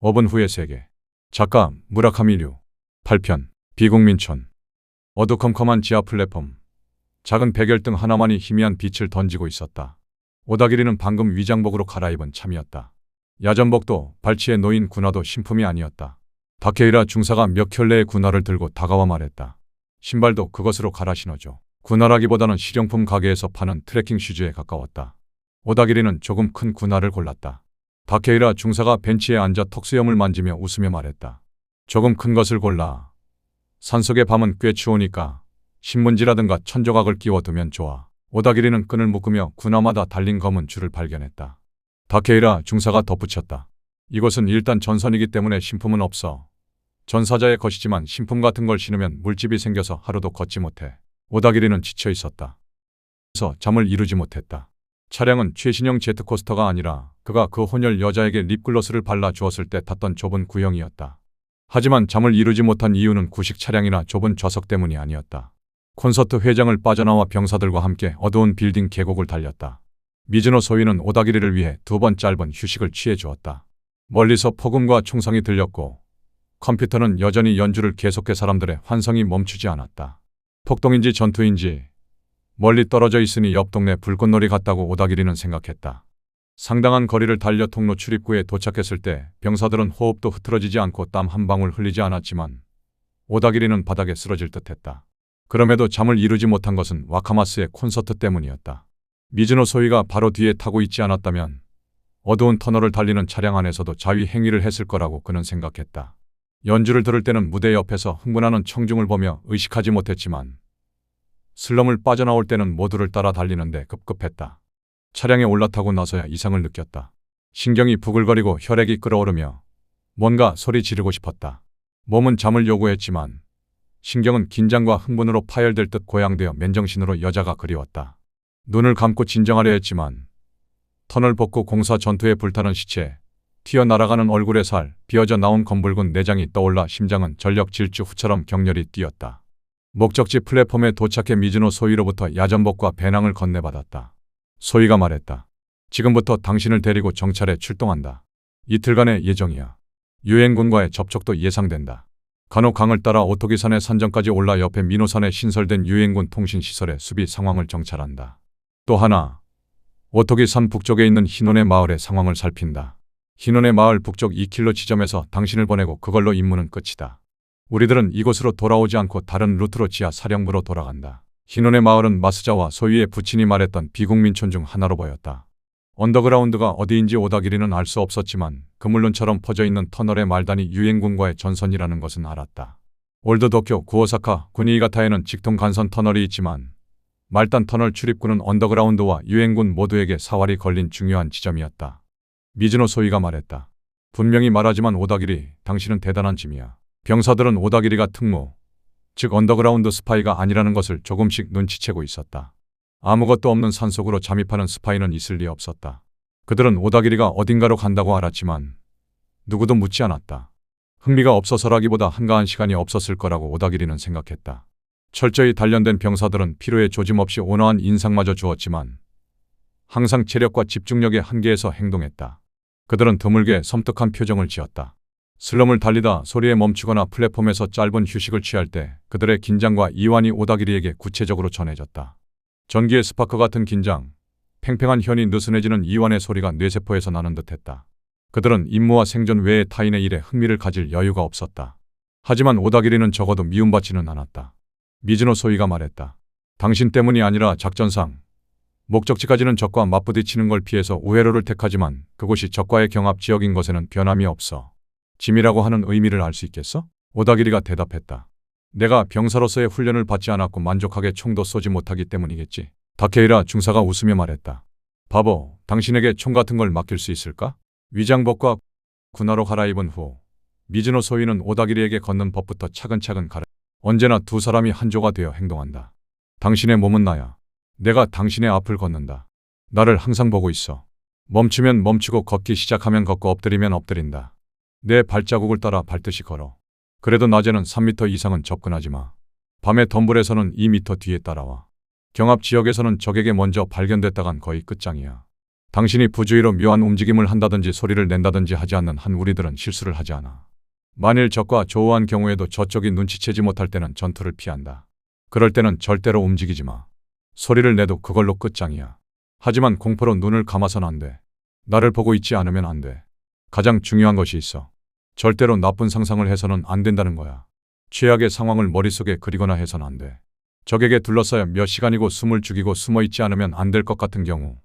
5분 후의 세계. 작가 무라카미류. 8편. 비국민촌. 어두컴컴한 지하 플랫폼. 작은 백열등 하나만이 희미한 빛을 던지고 있었다. 오다기리는 방금 위장복으로 갈아입은 참이었다. 야전복도 발치에 놓인 군화도 신품이 아니었다. 다케이라 중사가 몇 켤레의 군화를 들고 다가와 말했다. 신발도 그것으로 갈아 신어줘. 군화라기보다는 실용품 가게에서 파는 트레킹 슈즈에 가까웠다. 오다기리는 조금 큰 군화를 골랐다. 다케이라 중사가 벤치에 앉아 턱수염을 만지며 웃으며 말했다. 조금 큰 것을 골라. 산속의 밤은 꽤 추우니까 신문지라든가 천조각을 끼워두면 좋아. 오다기리는 끈을 묶으며 군화마다 달린 검은 줄을 발견했다. 다케이라 중사가 덧붙였다. 이곳은 일단 전선이기 때문에 신품은 없어. 전사자의 것이지만 신품 같은 걸 신으면 물집이 생겨서 하루도 걷지 못해. 오다기리는 지쳐 있었다. 그래서 잠을 이루지 못했다. 차량은 최신형 제트코스터가 아니라 그가 그 혼혈 여자에게 립글로스를 발라 주었을 때 탔던 좁은 구형이었다. 하지만 잠을 이루지 못한 이유는 구식 차량이나 좁은 좌석 때문이 아니었다. 콘서트 회장을 빠져나와 병사들과 함께 어두운 빌딩 계곡을 달렸다. 미즈노 소위는 오다기리를 위해 두 번 짧은 휴식을 취해 주었다. 멀리서 폭음과 총성이 들렸고 컴퓨터는 여전히 연주를 계속해 사람들의 환성이 멈추지 않았다. 폭동인지 전투인지 멀리 떨어져 있으니 옆 동네 불꽃놀이 같다고 오다기리는 생각했다. 상당한 거리를 달려 통로 출입구에 도착했을 때 병사들은 호흡도 흐트러지지 않고 땀 한 방울 흘리지 않았지만 오다기리는 바닥에 쓰러질 듯했다. 그럼에도 잠을 이루지 못한 것은 와카마스의 콘서트 때문이었다. 미즈노 소위가 바로 뒤에 타고 있지 않았다면 어두운 터널을 달리는 차량 안에서도 자위 행위를 했을 거라고 그는 생각했다. 연주를 들을 때는 무대 옆에서 흥분하는 청중을 보며 의식하지 못했지만 슬럼을 빠져나올 때는 모두를 따라 달리는데 급급했다. 차량에 올라타고 나서야 이상을 느꼈다. 신경이 부글거리고 혈액이 끓어오르며 뭔가 소리 지르고 싶었다. 몸은 잠을 요구했지만 신경은 긴장과 흥분으로 파열될 듯 고양되어 맨정신으로 여자가 그리웠다. 눈을 감고 진정하려 했지만 터널 벗고 공사 전투에 불타는 시체, 튀어날아가는 얼굴의 살, 비어져 나온 검붉은 내장이 떠올라 심장은 전력 질주 후처럼 격렬히 뛰었다. 목적지 플랫폼에 도착해 미즈노 소위로부터 야전복과 배낭을 건네받았다. 소위가 말했다. 지금부터 당신을 데리고 정찰에 출동한다. 이틀간의 예정이야. 유엔군과의 접촉도 예상된다. 간혹 강을 따라 오토기산의 산정까지 올라 옆에 민호산에 신설된 유엔군 통신시설의 수비 상황을 정찰한다. 또 하나, 오토기산 북쪽에 있는 흰원의 마을의 상황을 살핀다. 흰원의 마을 북쪽 2킬로 지점에서 당신을 보내고 그걸로 임무는 끝이다. 우리들은 이곳으로 돌아오지 않고 다른 루트로 지하 사령부로 돌아간다. 흰원의 마을은 마스자와 소위의 부친이 말했던 비국민촌 중 하나로 보였다. 언더그라운드가 어디인지 오다기리는 알 수 없었지만 그물론처럼 퍼져 있는 터널의 말단이 유엔군과의 전선이라는 것은 알았다. 올드 도쿄 구오사카 구니이가타에는 직통 간선 터널이 있지만 말단 터널 출입구는 언더그라운드와 유엔군 모두에게 사활이 걸린 중요한 지점이었다. 미즈노 소위가 말했다. 분명히 말하지만 오다기리, 당신은 대단한 짐이야. 병사들은 오다기리가 특무, 즉 언더그라운드 스파이가 아니라는 것을 조금씩 눈치채고 있었다. 아무것도 없는 산속으로 잠입하는 스파이는 있을 리 없었다. 그들은 오다기리가 어딘가로 간다고 알았지만 누구도 묻지 않았다. 흥미가 없어서라기보다 한가한 시간이 없었을 거라고 오다기리는 생각했다. 철저히 단련된 병사들은 필요에 조짐 없이 온화한 인상마저 주었지만 항상 체력과 집중력의 한계에서 행동했다. 그들은 드물게 섬뜩한 표정을 지었다. 슬럼을 달리다 소리에 멈추거나 플랫폼에서 짧은 휴식을 취할 때 그들의 긴장과 이완이 오다기리에게 구체적으로 전해졌다. 전기의 스파크 같은 긴장, 팽팽한 현이 느슨해지는 이완의 소리가 뇌세포에서 나는 듯했다. 그들은 임무와 생존 외의 타인의 일에 흥미를 가질 여유가 없었다. 하지만 오다기리는 적어도 미움받지는 않았다. 미즈노 소이가 말했다. 당신 때문이 아니라 작전상 목적지까지는 적과 맞부딪히는 걸 피해서 우회로를 택하지만 그곳이 적과의 경합 지역인 것에는 변함이 없어. 짐이라고 하는 의미를 알 수 있겠어? 오다기리가 대답했다. 내가 병사로서의 훈련을 받지 않았고 만족하게 총도 쏘지 못하기 때문이겠지. 다케이라 중사가 웃으며 말했다. 바보, 당신에게 총 같은 걸 맡길 수 있을까? 위장복과 군화로 갈아입은 후 미즈노 소위는 오다기리에게 걷는 법부터 차근차근 가르. 언제나 두 사람이 한조가 되어 행동한다. 당신의 몸은 나야. 내가 당신의 앞을 걷는다. 나를 항상 보고 있어. 멈추면 멈추고 걷기 시작하면 걷고 엎드리면 엎드린다. 내 발자국을 따라 밟듯이 걸어. 그래도 낮에는 3미터 이상은 접근하지 마. 밤에 덤불에서는 2미터 뒤에 따라와. 경합 지역에서는 적에게 먼저 발견됐다간 거의 끝장이야. 당신이 부주의로 묘한 움직임을 한다든지 소리를 낸다든지 하지 않는 한 우리들은 실수를 하지 않아. 만일 적과 조우한 경우에도 저쪽이 눈치채지 못할 때는 전투를 피한다. 그럴 때는 절대로 움직이지 마. 소리를 내도 그걸로 끝장이야. 하지만 공포로 눈을 감아선 안 돼. 나를 보고 있지 않으면 안 돼. 가장 중요한 것이 있어. 절대로 나쁜 상상을 해서는 안 된다는 거야. 최악의 상황을 머릿속에 그리거나 해선 안 돼. 적에게 둘러싸여 몇 시간이고 숨을 죽이고 숨어 있지 않으면 안 될 것 같은 경우,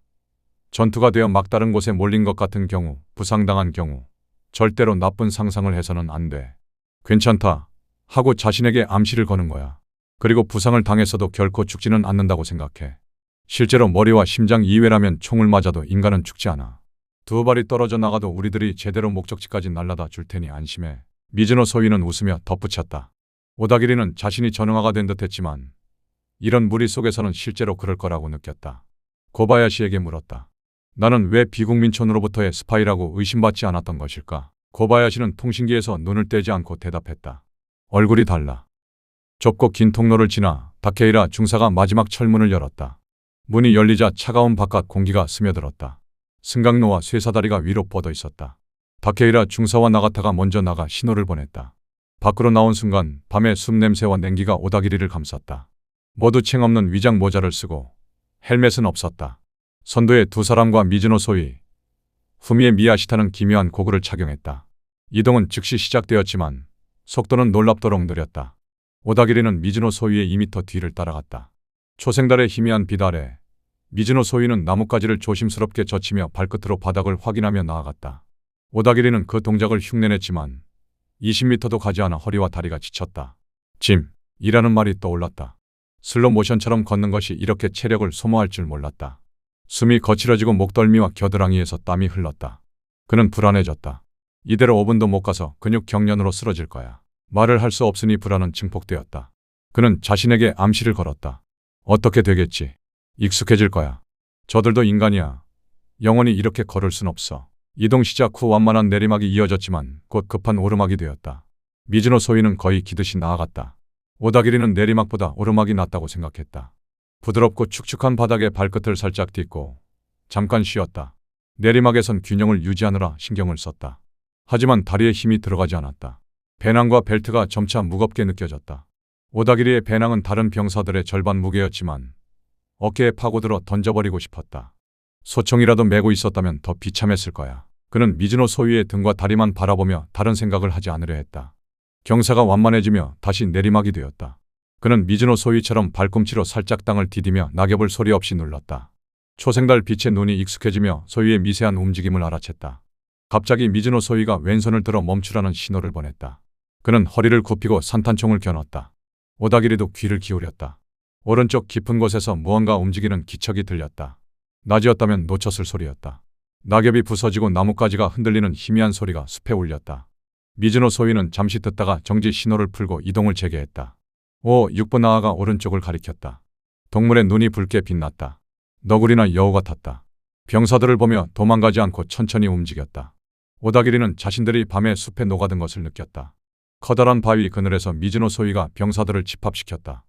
전투가 되어 막다른 곳에 몰린 것 같은 경우, 부상당한 경우, 절대로 나쁜 상상을 해서는 안 돼. 괜찮다. 하고 자신에게 암시를 거는 거야. 그리고 부상을 당했어도 결코 죽지는 않는다고 생각해. 실제로 머리와 심장 이외라면 총을 맞아도 인간은 죽지 않아. 두 발이 떨어져 나가도 우리들이 제대로 목적지까지 날라다 줄 테니 안심해. 미즈노 소위는 웃으며 덧붙였다. 오다기리는 자신이 전응화가 된 듯했지만 이런 무리 속에서는 실제로 그럴 거라고 느꼈다. 고바야시에게 물었다. 나는 왜 비국민촌으로부터의 스파이라고 의심받지 않았던 것일까? 고바야시는 통신기에서 눈을 떼지 않고 대답했다. 얼굴이 달라. 좁고 긴 통로를 지나 다케이라 중사가 마지막 철문을 열었다. 문이 열리자 차가운 바깥 공기가 스며들었다. 승강로와 쇠사다리가 위로 뻗어 있었다. 다케이라 중사와 나가타가 먼저 나가 신호를 보냈다. 밖으로 나온 순간 밤의 숨 냄새와 냉기가 오다기리를 감쌌다. 모두 챙 없는 위장 모자를 쓰고 헬멧은 없었다. 선두에 두 사람과 미즈노 소위, 후미의 미야시타는 기묘한 고글을 착용했다. 이동은 즉시 시작되었지만 속도는 놀랍도록 느렸다. 오다기리는 미즈노 소위의 2미터 뒤를 따라갔다. 초생달의 희미한 빛 아래 미즈노 소위는 나뭇가지를 조심스럽게 젖히며 발끝으로 바닥을 확인하며 나아갔다. 오다기리는 그 동작을 흉내냈지만 20미터도 가지 않아 허리와 다리가 지쳤다. 짐, 이라는 말이 떠올랐다. 슬로 모션처럼 걷는 것이 이렇게 체력을 소모할 줄 몰랐다. 숨이 거칠어지고 목덜미와 겨드랑이에서 땀이 흘렀다. 그는 불안해졌다. 이대로 5분도 못 가서 근육 경련으로 쓰러질 거야. 말을 할 수 없으니 불안은 증폭되었다. 그는 자신에게 암시를 걸었다. 어떻게 되겠지? 익숙해질 거야. 저들도 인간이야. 영원히 이렇게 걸을 순 없어. 이동 시작 후 완만한 내리막이 이어졌지만 곧 급한 오르막이 되었다. 미즈노 소위는 거의 기듯이 나아갔다. 오다기리는 내리막보다 오르막이 낫다고 생각했다. 부드럽고 축축한 바닥에 발끝을 살짝 딛고 잠깐 쉬었다. 내리막에선 균형을 유지하느라 신경을 썼다. 하지만 다리에 힘이 들어가지 않았다. 배낭과 벨트가 점차 무겁게 느껴졌다. 오다기리의 배낭은 다른 병사들의 절반 무게였지만 어깨에 파고들어 던져버리고 싶었다. 소총이라도 메고 있었다면 더 비참했을 거야. 그는 미즈노 소위의 등과 다리만 바라보며 다른 생각을 하지 않으려 했다. 경사가 완만해지며 다시 내리막이 되었다. 그는 미즈노 소위처럼 발꿈치로 살짝 땅을 디디며 낙엽을 소리 없이 눌렀다. 초생달 빛의 눈이 익숙해지며 소위의 미세한 움직임을 알아챘다. 갑자기 미즈노 소위가 왼손을 들어 멈추라는 신호를 보냈다. 그는 허리를 굽히고 산탄총을 겨눴다. 오다기리도 귀를 기울였다. 오른쪽 깊은 곳에서 무언가 움직이는 기척이 들렸다. 낮이었다면 놓쳤을 소리였다. 낙엽이 부서지고 나뭇가지가 흔들리는 희미한 소리가 숲에 울렸다. 미즈노 소위는 잠시 듣다가 정지 신호를 풀고 이동을 재개했다. 5, 6분 나아가 오른쪽을 가리켰다. 동물의 눈이 붉게 빛났다. 너구리나 여우 같았다. 병사들을 보며 도망가지 않고 천천히 움직였다. 오다기리는 자신들이 밤에 숲에 녹아든 것을 느꼈다. 커다란 바위 그늘에서 미즈노 소위가 병사들을 집합시켰다.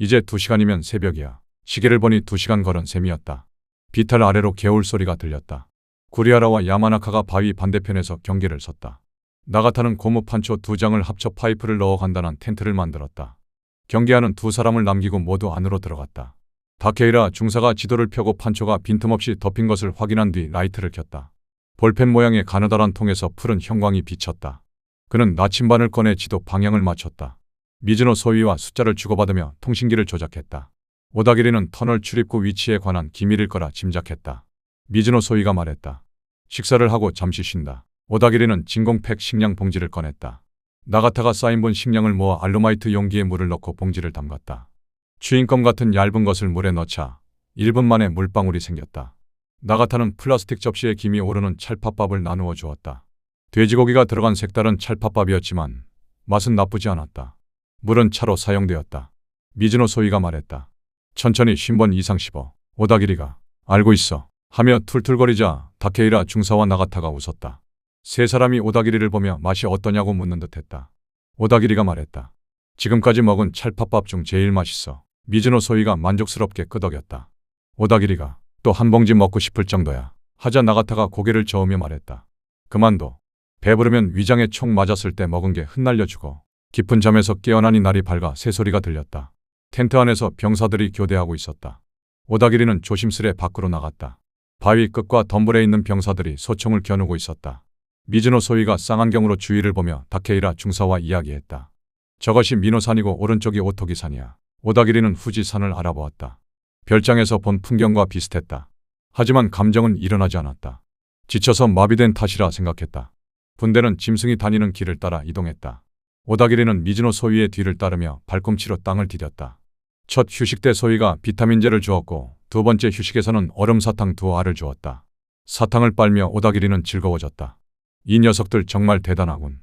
이제 두 시간이면 새벽이야. 시계를 보니 두 시간 걸은 셈이었다. 비탈 아래로 개울 소리가 들렸다. 구리아라와 야마나카가 바위 반대편에서 경계를 섰다. 나가타는 고무 판초 두 장을 합쳐 파이프를 넣어 간단한 텐트를 만들었다. 경계하는 두 사람을 남기고 모두 안으로 들어갔다. 다케이라 중사가 지도를 펴고 판초가 빈틈없이 덮인 것을 확인한 뒤 라이트를 켰다. 볼펜 모양의 가느다란 통에서 푸른 형광이 비쳤다. 그는 나침반을 꺼내 지도 방향을 맞췄다. 미즈노 소위와 숫자를 주고받으며 통신기를 조작했다. 오다기리는 터널 출입구 위치에 관한 기밀일 거라 짐작했다. 미즈노 소위가 말했다. 식사를 하고 잠시 쉰다. 오다기리는 진공팩 식량 봉지를 꺼냈다. 나가타가 쌓인본 식량을 모아 알루마이트 용기에 물을 넣고 봉지를 담갔다. 추인껌 같은 얇은 것을 물에 넣자 1분 만에 물방울이 생겼다. 나가타는 플라스틱 접시에 김이 오르는 찰팥밥을 나누어 주었다. 돼지고기가 들어간 색다른 찰팥밥이었지만 맛은 나쁘지 않았다. 물은 차로 사용되었다. 미즈노 소위가 말했다. 천천히 쉰번 이상 씹어. 오다기리가 알고 있어. 하며 툴툴거리자 다케이라 중사와 나가타가 웃었다. 세 사람이 오다기리를 보며 맛이 어떠냐고 묻는 듯했다. 오다기리가 말했다. 지금까지 먹은 찰팥밥 중 제일 맛있어. 미즈노 소위가 만족스럽게 끄덕였다. 오다기리가 또 한 봉지 먹고 싶을 정도야. 하자 나가타가 고개를 저으며 말했다. 그만둬. 배부르면 위장에 총 맞았을 때 먹은 게 흩날려 죽어. 깊은 잠에서 깨어나니 날이 밝아 새소리가 들렸다. 텐트 안에서 병사들이 교대하고 있었다. 오다기리는 조심스레 밖으로 나갔다. 바위 끝과 덤불에 있는 병사들이 소총을 겨누고 있었다. 미즈노 소위가 쌍안경으로 주위를 보며 다케이라 중사와 이야기했다. 저것이 미노산이고 오른쪽이 오토기산이야. 오다기리는 후지산을 알아보았다. 별장에서 본 풍경과 비슷했다. 하지만 감정은 일어나지 않았다. 지쳐서 마비된 탓이라 생각했다. 분대는 짐승이 다니는 길을 따라 이동했다. 오다기리는 미즈노 소위의 뒤를 따르며 발꿈치로 땅을 디뎠다. 첫 휴식 때 소위가 비타민제를 주었고 두 번째 휴식에서는 얼음 사탕 두 알을 주었다. 사탕을 빨며 오다기리는 즐거워졌다. 이 녀석들 정말 대단하군.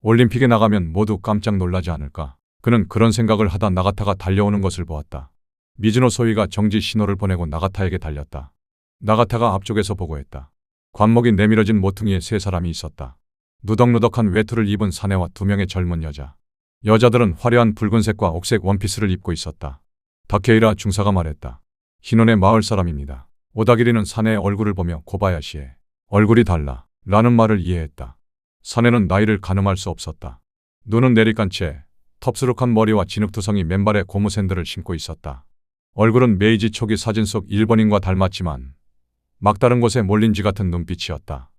올림픽에 나가면 모두 깜짝 놀라지 않을까. 그는 그런 생각을 하다 나가타가 달려오는 것을 보았다. 미즈노 소위가 정지 신호를 보내고 나가타에게 달렸다. 나가타가 앞쪽에서 보고했다. 관목이 내밀어진 모퉁이에 세 사람이 있었다. 누덕누덕한 외투를 입은 사내와 두 명의 젊은 여자. 여자들은 화려한 붉은색과 옥색 원피스를 입고 있었다. 다케이라 중사가 말했다. 흰원의 마을 사람입니다. 오다기리는 사내의 얼굴을 보며 고바야시의 얼굴이 달라 라는 말을 이해했다. 사내는 나이를 가늠할 수 없었다. 눈은 내리깐 채 텁스룩한 머리와 진흙투성이 맨발에 고무 샌들을 신고 있었다. 얼굴은 메이지 초기 사진 속 일본인과 닮았지만 막다른 곳에 몰린 지 같은 눈빛이었다.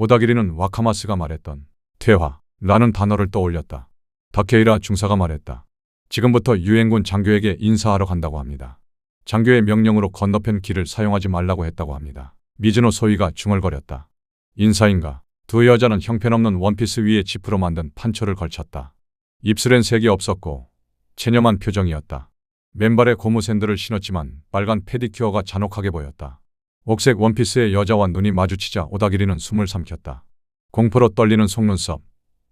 오다기리는 와카마스가 말했던 퇴화라는 단어를 떠올렸다. 다케이라 중사가 말했다. 지금부터 유엔군 장교에게 인사하러 간다고 합니다. 장교의 명령으로 건너편 길을 사용하지 말라고 했다고 합니다. 미즈노 소위가 중얼거렸다. 인사인가? 두 여자는 형편없는 원피스 위에 지프로 만든 판초를 걸쳤다. 입술엔 색이 없었고 체념한 표정이었다. 맨발에 고무 샌들을 신었지만 빨간 페디큐어가 잔혹하게 보였다. 옥색 원피스의 여자와 눈이 마주치자 오다기리는 숨을 삼켰다. 공포로 떨리는 속눈썹,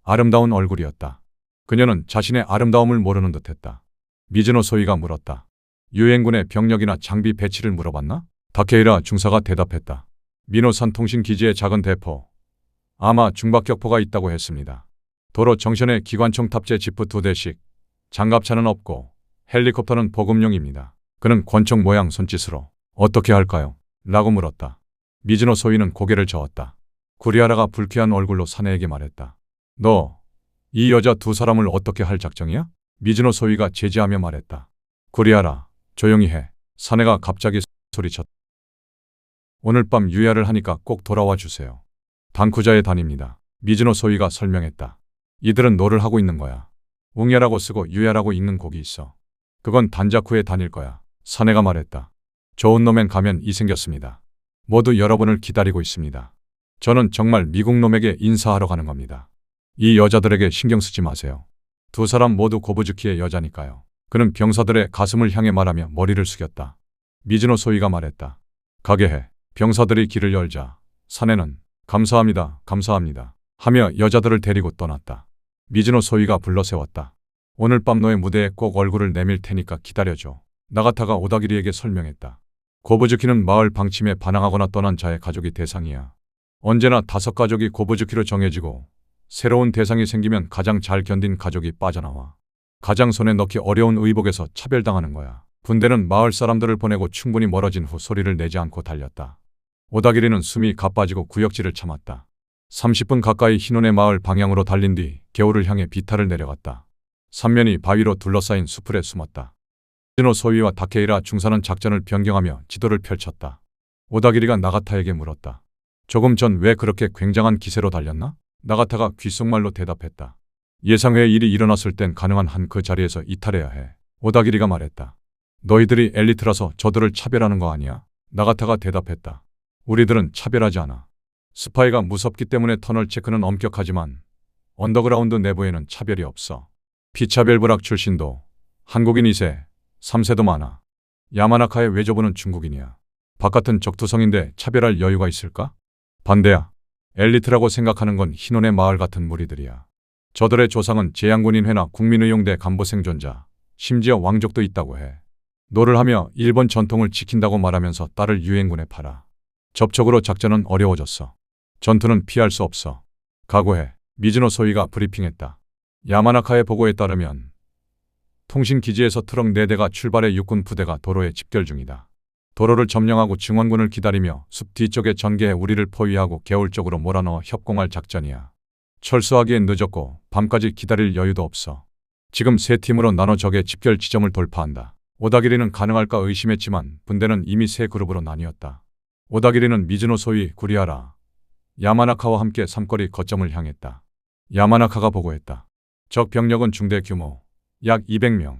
아름다운 얼굴이었다. 그녀는 자신의 아름다움을 모르는 듯했다. 미즈노 소이가 물었다. 유엔군의 병력이나 장비 배치를 물어봤나? 다케이라 중사가 대답했다. 미노산 통신 기지의 작은 대포, 아마 중박격포가 있다고 했습니다. 도로 정션에 기관총 탑재 지프 두 대씩, 장갑차는 없고 헬리콥터는 보급용입니다. 그는 권총 모양 손짓으로 어떻게 할까요? 라고 물었다. 미즈노 소위는 고개를 저었다. 구리아라가 불쾌한 얼굴로 사내에게 말했다. 너, 이 여자 두 사람을 어떻게 할 작정이야? 미즈노 소위가 제지하며 말했다. 구리아라, 조용히 해. 사내가 갑자기 소리쳤다. 오늘 밤 유야를 하니까 꼭 돌아와 주세요. 단쿠자에 다닙니다. 미즈노 소위가 설명했다. 이들은 노를 하고 있는 거야. 웅야라고 쓰고 유야라고 읽는 곡이 있어. 그건 단자쿠에 다닐 거야. 사내가 말했다. 좋은 놈엔 가면 이 생겼습니다. 모두 여러분을 기다리고 있습니다. 저는 정말 미국 놈에게 인사하러 가는 겁니다. 이 여자들에게 신경 쓰지 마세요. 두 사람 모두 고부즈키의 여자니까요. 그는 병사들의 가슴을 향해 말하며 머리를 숙였다. 미즈노 소이가 말했다. 가게 해. 병사들이 길을 열자. 사내는 감사합니다. 감사합니다. 하며 여자들을 데리고 떠났다. 미즈노 소이가 불러 세웠다. 오늘 밤 너의 무대에 꼭 얼굴을 내밀 테니까 기다려줘. 나가타가 오다기리에게 설명했다. 고부즈키는 마을 방침에 반항하거나 떠난 자의 가족이 대상이야. 언제나 다섯 가족이 고부즈키로 정해지고 새로운 대상이 생기면 가장 잘 견딘 가족이 빠져나와. 가장 손에 넣기 어려운 의복에서 차별당하는 거야. 군대는 마을 사람들을 보내고 충분히 멀어진 후 소리를 내지 않고 달렸다. 오다기리는 숨이 가빠지고 구역질을 참았다. 30분 가까이 흰온의 마을 방향으로 달린 뒤 개울을 향해 비탈을 내려갔다. 삼면이 바위로 둘러싸인 수풀에 숨었다. 진호 소위와 다케이라 중사는 작전을 변경하며 지도를 펼쳤다. 오다기리가 나가타에게 물었다. 조금 전 왜 그렇게 굉장한 기세로 달렸나? 나가타가 귓속말로 대답했다. 예상외의 일이 일어났을 땐 가능한 한 그 자리에서 이탈해야 해. 오다기리가 말했다. 너희들이 엘리트라서 저들을 차별하는 거 아니야? 나가타가 대답했다. 우리들은 차별하지 않아. 스파이가 무섭기 때문에 터널 체크는 엄격하지만 언더그라운드 내부에는 차별이 없어. 피차별 부락 출신도 한국인 2세, 3세도 많아. 야마나카의 외조부는 중국인이야. 바깥은 적투성인데 차별할 여유가 있을까? 반대야. 엘리트라고 생각하는 건 흰온의 마을 같은 무리들이야. 저들의 조상은 제양군인회나 국민의용대 간부 생존자, 심지어 왕족도 있다고 해. 노를 하며 일본 전통을 지킨다고 말하면서 딸을 유엔군에 팔아. 접촉으로 작전은 어려워졌어. 전투는 피할 수 없어. 각오해. 미즈노 소이가 브리핑했다. 야마나카의 보고에 따르면 통신기지에서 트럭 4대가 출발해 육군 부대가 도로에 집결 중이다. 도로를 점령하고 증원군을 기다리며 숲 뒤쪽에 전개해 우리를 포위하고 개울 쪽으로 몰아넣어 협공할 작전이야. 철수하기엔 늦었고 밤까지 기다릴 여유도 없어. 지금 세 팀으로 나눠 적의 집결 지점을 돌파한다. 오다기리는 가능할까 의심했지만 분대는 이미 세 그룹으로 나뉘었다. 오다기리는 미즈노 소위 구리하라, 야마나카와 함께 삼거리 거점을 향했다. 야마나카가 보고했다. 적 병력은 중대 규모, 약 200명.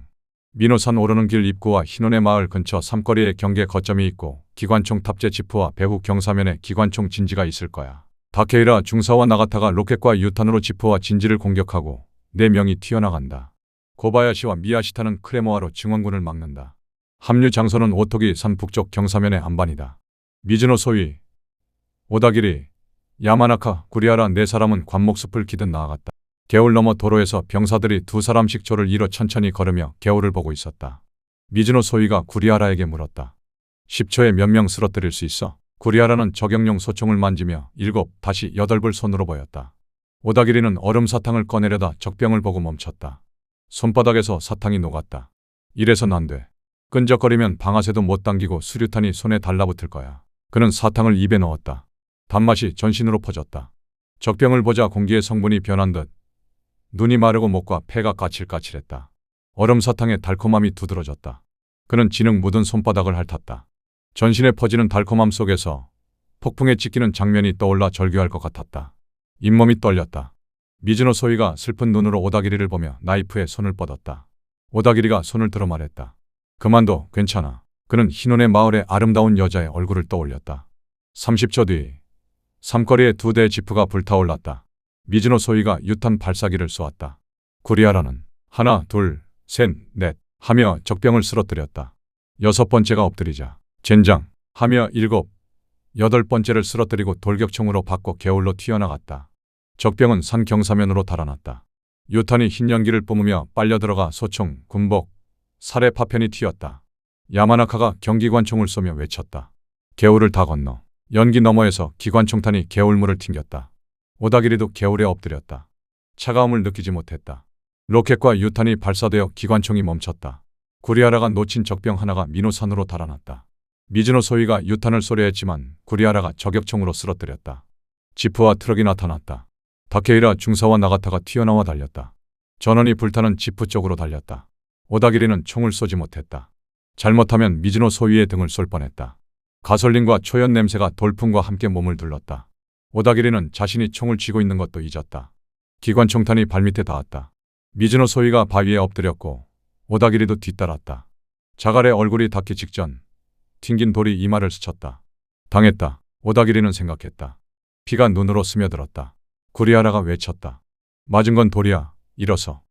민호산 오르는 길 입구와 흰원의 마을 근처 삼거리에 경계 거점이 있고 기관총 탑재 지프와 배후 경사면에 기관총 진지가 있을 거야. 다케이라 중사와 나가타가 로켓과 유탄으로 지프와 진지를 공격하고 네 명이 튀어나간다. 고바야시와 미야시타는 크레모아로 증원군을 막는다. 합류 장소는 오토기 산 북쪽 경사면의 안반이다. 미즈노 소위, 오다기리, 야마나카, 구리아라 네 사람은 관목숲을 기듯 나아갔다. 개울 너머 도로에서 병사들이 두 사람씩 조를 이뤄 천천히 걸으며 개울을 보고 있었다. 미즈노 소위가 구리아라에게 물었다. 10초에 몇 명 쓰러뜨릴 수 있어? 구리아라는 저격용 소총을 만지며 일곱, 다시 여덟 불 손으로 보였다. 오다기리는 얼음 사탕을 꺼내려다 적병을 보고 멈췄다. 손바닥에서 사탕이 녹았다. 이래선 안 돼. 끈적거리면 방아쇠도 못 당기고 수류탄이 손에 달라붙을 거야. 그는 사탕을 입에 넣었다. 단맛이 전신으로 퍼졌다. 적병을 보자 공기의 성분이 변한 듯 눈이 마르고 목과 폐가 까칠까칠했다. 얼음 사탕의 달콤함이 두드러졌다. 그는 진흙 묻은 손바닥을 핥았다. 전신에 퍼지는 달콤함 속에서 폭풍에 찍히는 장면이 떠올라 절규할 것 같았다. 잇몸이 떨렸다. 미즈노 소희가 슬픈 눈으로 오다기리를 보며 나이프에 손을 뻗었다. 오다기리가 손을 들어 말했다. 그만둬, 괜찮아. 그는 흰눈의 마을의 아름다운 여자의 얼굴을 떠올렸다. 30초 뒤 삼거리에 두 대의 지프가 불타올랐다. 미즈노 소희가 유탄 발사기를 쏘았다. 구리아라는 하나, 둘, 셋, 넷 하며 적병을 쓰러뜨렸다. 여섯 번째가 엎드리자 젠장 하며 일곱, 여덟 번째를 쓰러뜨리고 돌격총으로 바꿔 개울로 튀어나갔다. 적병은 산 경사면으로 달아났다. 유탄이 흰 연기를 뿜으며 빨려 들어가 소총, 군복, 살해 파편이 튀었다. 야마나카가 경기관총을 쏘며 외쳤다. 개울을 다 건너 연기 너머에서 기관총탄이 개울물을 튕겼다. 오다기리도 개울에 엎드렸다. 차가움을 느끼지 못했다. 로켓과 유탄이 발사되어 기관총이 멈췄다. 구리아라가 놓친 적병 하나가 민호산으로 달아났다. 미즈노 소위가 유탄을 쏘려했지만 구리아라가 저격총으로 쓰러뜨렸다. 지프와 트럭이 나타났다. 다케이라 중사와 나가타가 튀어나와 달렸다. 전원이 불타는 지프 쪽으로 달렸다. 오다기리는 총을 쏘지 못했다. 잘못하면 미즈노 소위의 등을 쏠 뻔했다. 가솔린과 초연 냄새가 돌풍과 함께 몸을 둘렀다. 오다기리는 자신이 총을 쥐고 있는 것도 잊었다. 기관총탄이 발밑에 닿았다. 미즈노 소위가 바위에 엎드렸고 오다기리도 뒤따랐다. 자갈의 얼굴이 닿기 직전 튕긴 돌이 이마를 스쳤다. 당했다. 오다기리는 생각했다. 피가 눈으로 스며들었다. 구리아라가 외쳤다. 맞은 건 돌이야. 일어서.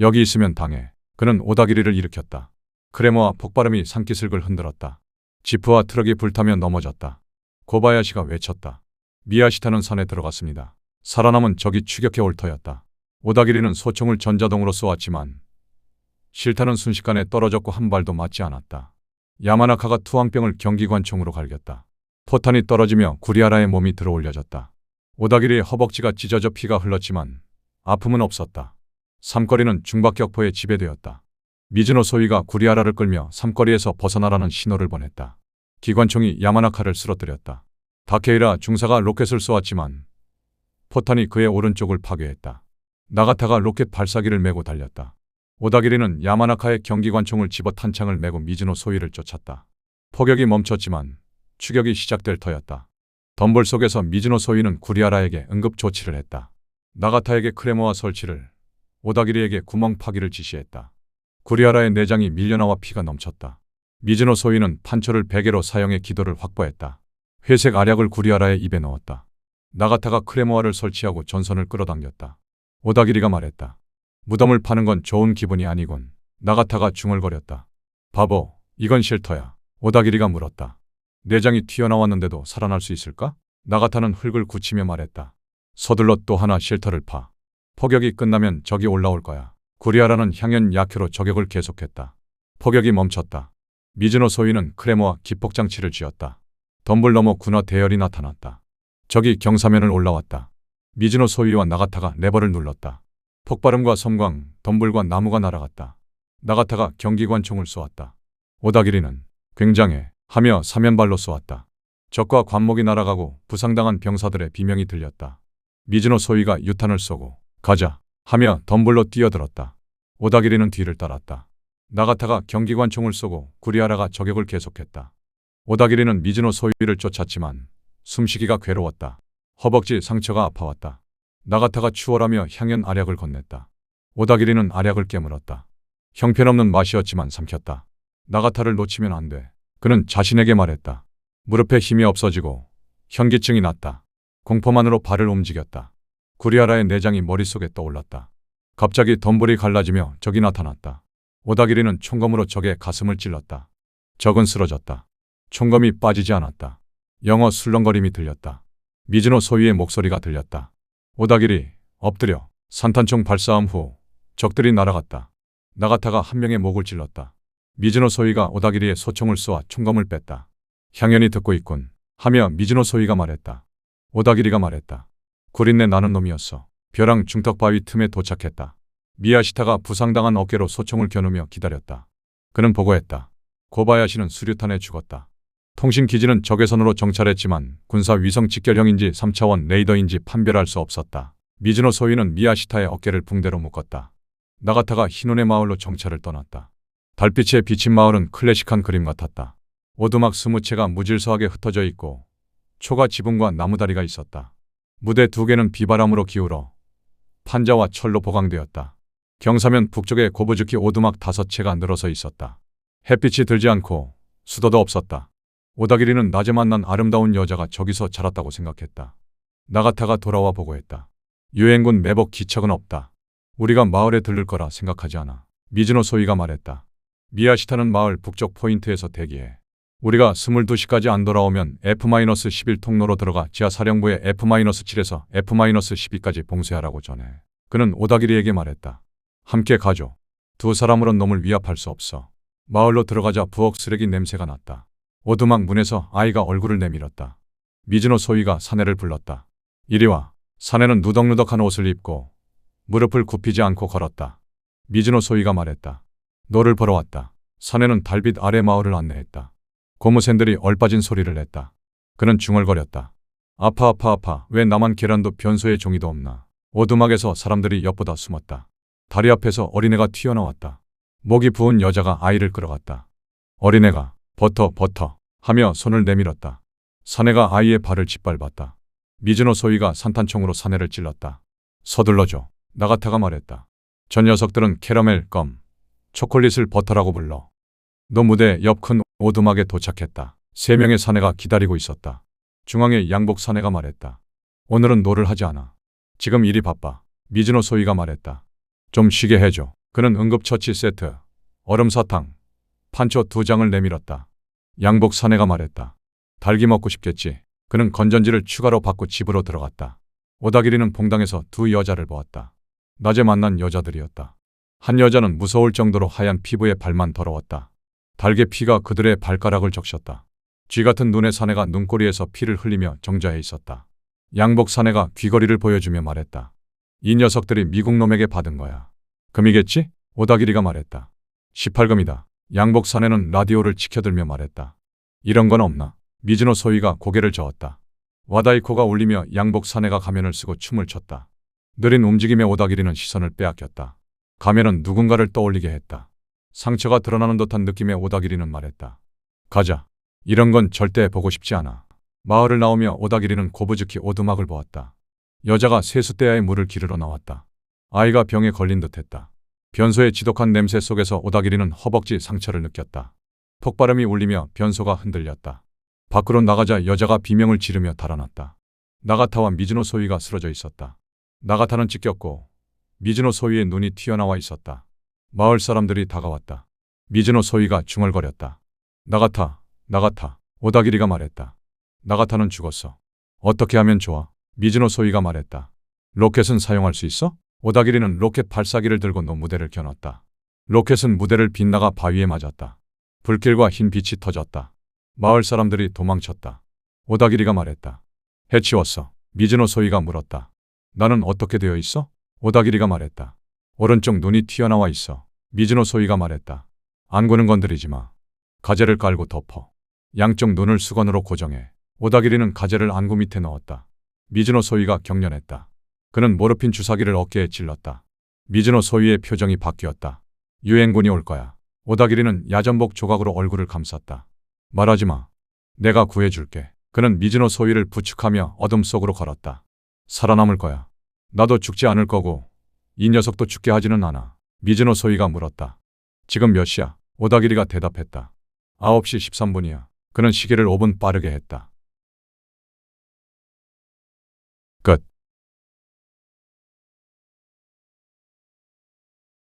여기 있으면 당해. 그는 오다기리를 일으켰다. 크레모와 폭발음이 산기슭을 흔들었다. 지프와 트럭이 불타며 넘어졌다. 고바야시가 외쳤다. 미야시타는 산에 들어갔습니다. 살아남은 적이 추격해 올 터였다. 오다기리는 소총을 전자동으로 쏘았지만 실타는 순식간에 떨어졌고 한 발도 맞지 않았다. 야마나카가 투항병을 경기관총으로 갈겼다. 포탄이 떨어지며 구리아라의 몸이 들어올려졌다. 오다기리의 허벅지가 찢어져 피가 흘렀지만 아픔은 없었다. 삼거리는 중박격포에 지배되었다. 미즈노 소위가 구리아라를 끌며 삼거리에서 벗어나라는 신호를 보냈다. 기관총이 야마나카를 쓰러뜨렸다. 다케이라 중사가 로켓을 쏘았지만 포탄이 그의 오른쪽을 파괴했다. 나가타가 로켓 발사기를 메고 달렸다. 오다기리는 야마나카의 경기관총을 집어 탄창을 메고 미즈노 소위를 쫓았다. 포격이 멈췄지만 추격이 시작될 터였다. 덤불 속에서 미즈노 소위는 구리아라에게 응급 조치를 했다. 나가타에게 크레모와 설치를, 오다기리에게 구멍 파기를 지시했다. 구리아라의 내장이 밀려나와 피가 넘쳤다. 미즈노 소위는 판초를 베개로 사용해 기도를 확보했다. 회색 알약을 구리아라의 입에 넣었다. 나가타가 크레모아를 설치하고 전선을 끌어당겼다. 오다기리가 말했다. 무덤을 파는 건 좋은 기분이 아니군. 나가타가 중얼거렸다. 바보, 이건 쉘터야. 오다기리가 물었다. 내장이 튀어나왔는데도 살아날 수 있을까? 나가타는 흙을 굳히며 말했다. 서둘러 또 하나 쉘터를 파. 폭격이 끝나면 적이 올라올 거야. 구리아라는 향연 약효로 저격을 계속했다. 폭격이 멈췄다. 미즈노 소위는 크레모와 기폭장치를 쥐었다. 덤불 너머 군화 대열이 나타났다. 적이 경사면을 올라왔다. 미즈노 소위와 나가타가 레버를 눌렀다. 폭발음과 섬광, 덤불과 나무가 날아갔다. 나가타가 경기관총을 쏘았다. 오다기리는 굉장해. 하며 사면발로 쏘았다. 적과 관목이 날아가고 부상당한 병사들의 비명이 들렸다. 미즈노 소위가 유탄을 쏘고 가자 하며 덤불로 뛰어들었다. 오다기리는 뒤를 따랐다. 나가타가 경기관 총을 쏘고 구리하라가 저격을 계속했다. 오다기리는 미즈노 소위를 쫓았지만 숨쉬기가 괴로웠다. 허벅지 상처가 아파왔다. 나가타가 추월하며 향연 아략을 건넸다. 오다기리는 아략을 깨물었다. 형편없는 맛이었지만 삼켰다. 나가타를 놓치면 안 돼. 그는 자신에게 말했다. 무릎에 힘이 없어지고 현기증이 났다. 공포만으로 발을 움직였다. 구리하라의 내장이 머릿속에 떠올랐다. 갑자기 덤불이 갈라지며 적이 나타났다. 오다기리는 총검으로 적의 가슴을 찔렀다. 적은 쓰러졌다. 총검이 빠지지 않았다. 영어 술렁거림이 들렸다. 미즈노 소위의 목소리가 들렸다. 오다기리, 엎드려. 산탄총 발사함 후 적들이 날아갔다. 나가타가 한 명의 목을 찔렀다. 미즈노 소위가 오다기리의 소총을 쏘아 총검을 뺐다. 향연이 듣고 있군. 하며 미즈노 소위가 말했다. 오다기리가 말했다. 구린내 나는 놈이었어. 벼랑 중턱바위 틈에 도착했다. 미야시타가 부상당한 어깨로 소총을 겨누며 기다렸다. 그는 보고했다. 고바야시는 수류탄에 죽었다. 통신기지는 적외선으로 정찰했지만 군사 위성 직결형인지 3차원 레이더인지 판별할 수 없었다. 미즈노 소위는 미야시타의 어깨를 붕대로 묶었다. 나가타가 흰운의 마을로 정찰을 떠났다. 달빛에 비친 마을은 클래식한 그림 같았다. 오두막 스무 채가 무질서하게 흩어져 있고 초가 지붕과 나무다리가 있었다. 무대 두 개는 비바람으로 기울어 판자와 철로 보강되었다. 경사면 북쪽에 고부즈키 오두막 다섯 채가 늘어서 있었다. 햇빛이 들지 않고 수도도 없었다. 오다기리는 낮에 만난 아름다운 여자가 저기서 자랐다고 생각했다. 나가타가 돌아와 보고했다. 유행군 매복 기척은 없다. 우리가 마을에 들를 거라 생각하지 않아. 미즈노 소이가 말했다. 미야시타는 마을 북쪽 포인트에서 대기해. 우리가 22시까지 안 돌아오면 F-11 통로로 들어가 지하 사령부에 F-7에서 F-12까지 봉쇄하라고 전해. 그는 오다기리에게 말했다. 함께 가죠. 두 사람으론 놈을 위압할 수 없어. 마을로 들어가자 부엌 쓰레기 냄새가 났다. 오두막 문에서 아이가 얼굴을 내밀었다. 미즈노 소이가 사내를 불렀다. 이리 와. 사내는 누덕누덕한 옷을 입고 무릎을 굽히지 않고 걸었다. 미즈노 소이가 말했다. 너를 보러 왔다. 사내는 달빛 아래 마을을 안내했다. 고무샌들이 얼빠진 소리를 냈다. 그는 중얼거렸다. 아파 아파 아파 왜 나만 계란도 변소의 종이도 없나. 오두막에서 사람들이 엿보다 숨었다. 다리 앞에서 어린애가 튀어나왔다. 목이 부은 여자가 아이를 끌어갔다. 어린애가 버터 버터 하며 손을 내밀었다. 사내가 아이의 발을 짓밟았다. 미즈노 소이가 산탄총으로 사내를 찔렀다. 서둘러줘. 나가타가 말했다. 저 녀석들은 캐러멜 껌, 초콜릿을 버터라고 불러. 너 무대 옆 큰 오두막에 도착했다. 세 명의 사내가 기다리고 있었다. 중앙에 양복 사내가 말했다. 오늘은 노를 하지 않아. 지금 일이 바빠. 미즈노 소이가 말했다. 좀 쉬게 해줘. 그는 응급처치 세트, 얼음사탕, 판초 두 장을 내밀었다. 양복 사내가 말했다. 달기 먹고 싶겠지. 그는 건전지를 추가로 받고 집으로 들어갔다. 오다기리는 봉당에서 두 여자를 보았다. 낮에 만난 여자들이었다. 한 여자는 무서울 정도로 하얀 피부에 발만 더러웠다. 달개 피가 그들의 발가락을 적셨다. 쥐 같은 눈의 사내가 눈꼬리에서 피를 흘리며 정자해 있었다. 양복 사내가 귀걸이를 보여주며 말했다. 이 녀석들이 미국 놈에게 받은 거야. 금이겠지? 오다기리가 말했다. 18금이다. 양복 사내는 라디오를 치켜들며 말했다. 이런 건 없나? 미즈노 소이가 고개를 저었다. 와다이코가 울리며 양복 사내가 가면을 쓰고 춤을 췄다. 느린 움직임에 오다기리는 시선을 빼앗겼다. 가면은 누군가를 떠올리게 했다. 상처가 드러나는 듯한 느낌의 오다기리는 말했다. 가자. 이런 건 절대 보고 싶지 않아. 마을을 나오며 오다기리는 고부즈키 오두막을 보았다. 여자가 세숫대야에 물을 기르러 나왔다. 아이가 병에 걸린 듯했다. 변소의 지독한 냄새 속에서 오다기리는 허벅지 상처를 느꼈다. 폭발음이 울리며 변소가 흔들렸다. 밖으로 나가자 여자가 비명을 지르며 달아났다. 나가타와 미즈노 소위가 쓰러져 있었다. 나가타는 찢겼고 미즈노 소위의 눈이 튀어나와 있었다. 마을 사람들이 다가왔다. 미즈노 소위가 중얼거렸다. 나가타, 나가타, 오다기리가 말했다. 나가타는 죽었어. 어떻게 하면 좋아? 미즈노 소위가 말했다. 로켓은 사용할 수 있어? 오다기리는 로켓 발사기를 들고 노 무대를 겨눴다. 로켓은 무대를 빗나가 바위에 맞았다. 불길과 흰 빛이 터졌다. 마을 사람들이 도망쳤다. 오다기리가 말했다. 해치웠어. 미즈노 소위가 물었다. 나는 어떻게 되어 있어? 오다기리가 말했다. 오른쪽 눈이 튀어나와 있어. 미즈노 소위가 말했다. 안구는 건드리지 마. 가재를 깔고 덮어. 양쪽 눈을 수건으로 고정해 오다기리는 가재를 안구 밑에 넣었다. 미즈노 소위가 경련했다. 그는 모르핀 주사기를 어깨에 찔렀다. 미즈노 소위의 표정이 바뀌었다. 유행군이 올 거야. 오다기리는 야전복 조각으로 얼굴을 감쌌다. 말하지 마. 내가 구해줄게. 그는 미즈노 소위를 부축하며 어둠 속으로 걸었다. 살아남을 거야. 나도 죽지 않을 거고 이 녀석도 죽게 하지는 않아. 미즈노 소위가 물었다. 지금 몇 시야? 오다기리가 대답했다. 9시 13분이야. 그는 시계를 5분 빠르게 했다.